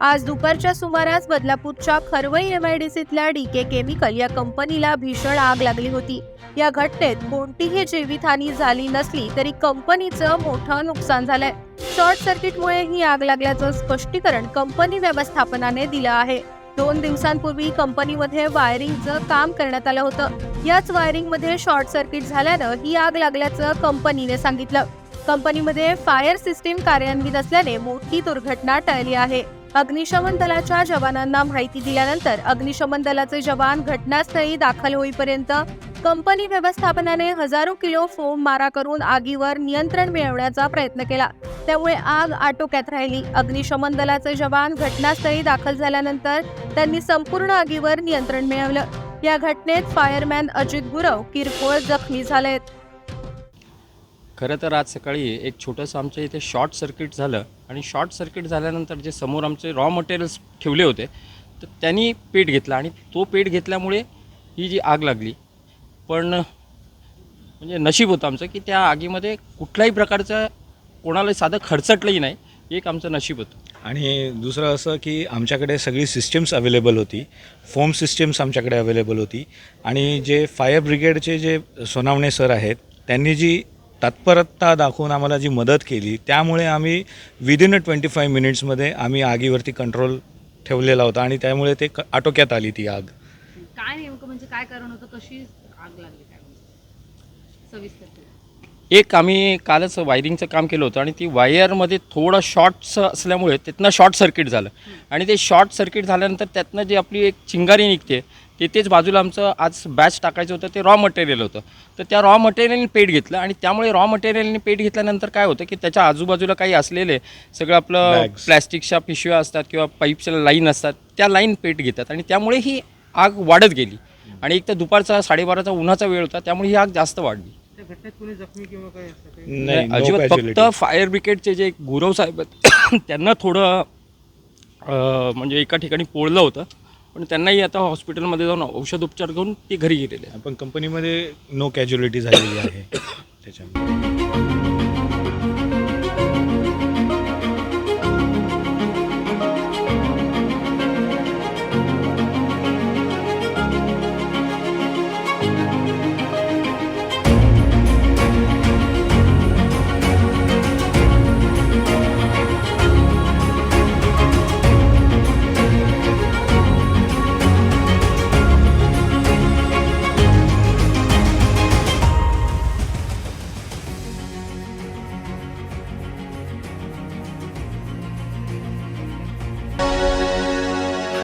आज दुपारच्या सुमारास बदलापूरच्या खरवई एमआयडीसीतल्या डीके केमिकल या कंपनीला भीषण आग लागली होती. या घटनेत कोणतीही जीवितहानी झाली नसली तरी कंपनीचं मोठं नुकसान झालंय. शॉर्ट सर्किटमुळे ही आग लागल्याचं स्पष्टीकरण कंपनी व्यवस्थापनाने दिलं आहे. दोन दिवसांपूर्वी कंपनीमध्ये वायरिंगचं काम करण्यात आलं होतं. याच वायरिंगमध्ये शॉर्ट सर्किट झाल्यानं ही आग लागल्याचं कंपनीने सांगितलं. कंपनीमध्ये फायर सिस्टीम कार्यान्वित असल्याने मोठी दुर्घटना टळली आहे. अग्निशमन दलाच्या जवानांना माहिती दिल्यानंतर अग्निशमन दलाचे जवान घटनास्थळी दाखल होईपर्यंत कंपनी व्यवस्थापनाने हजारो किलो फोम मारा करून आगीवर नियंत्रण मिळवण्याचा प्रयत्न केला. त्यामुळे आग आटोक्यात राहिली. अग्निशमन दलाचे जवान घटनास्थळी दाखल झाल्यानंतर त्यांनी संपूर्ण आगीवर नियंत्रण मिळवलं. या घटनेत फायरमॅन अजित गुरव किरकोळ जखमी झालेत. खरं तर आज सकाळी एक छोटंसं आमच्या इथे शॉर्ट सर्किट झालं. आणि शॉर्ट सर्किट झाल्यानंतर जे समोर आमचे रॉ मटेरियल्स ठेवले होते तर त्यांनी पेट घेतला आणि तो पेट घेतल्यामुळे ही जी आग लागली. पण म्हणजे नशीब होतं आमचं की त्या आगीमध्ये कुठल्याही प्रकारचं कोणाला साधं खर्चटलंही नाही एक आमचं नशीब होतं. आणि दुसरं असं की आमच्याकडे सगळी सिस्टीम्स अवेलेबल होती फोम सिस्टीम्स आमच्याकडे अवेलेबल होती. आणि जे फायर ब्रिगेडचे जे सोनावणे सर आहेत त्यांनी जी तत्परता दाखवून आम्हाला जी मदत केली त्यामुळे आम्ही विदिन अ ट्वेंटी फाईव्ह मिनिट्समध्ये आम्ही आगीवरती कंट्रोल ठेवलेला होता आणि त्यामुळे ते क- आटोक्यात आली ती आग. काय नेमकं म्हणजे काय कारण होतं? कशी आग लागली काय म्हणजे? सविस्तर. एक आम्ही कालच वायरिंगचं काम केलं होतं आणि ती वायरमध्ये थोडं शॉर्ट्स असल्यामुळे तिथनं शॉर्ट सर्किट झालं. आणि ते शॉर्ट सर्किट झाल्यानंतर त्यातनं जी आपली एक चिंगारी निघते तिथेच बाजूला आमचं आज बॅच टाकायचं होतं ते रॉ मटेरियल होतं. तर त्या रॉ मटेरियलने पेट घेतलं आणि त्यामुळे रॉ मटेरियलने पेट घेतल्यानंतर काय होतं की त्याच्या आजूबाजूला काही असलेले सगळं आपलं Bags. प्लॅस्टिकच्या पिशव्या असतात किंवा पाईपच्या लाईन असतात त्या लाईन पेट घेतात. आणि त्यामुळे ही आग वाढत गेली. आणि एक तर दुपारचा साडेबाराचा उन्हाचा वेळ होता त्यामुळे ही आग जास्त वाढली. नाही no अजिबात. casualty. फक्त फायर ब्रिगेडचे जे गुरव साहेब आहेत त्यांना थोडं अं, म्हणजे एका ठिकाणी पोळलं होतं. पण त्यांनाही आता हॉस्पिटलमध्ये जाऊन औषध उपचार घेऊन ते घरी गेलेले आहेत. पण कंपनीमध्ये नो कॅज्युलिटी झालेली आहे त्याच्यामुळे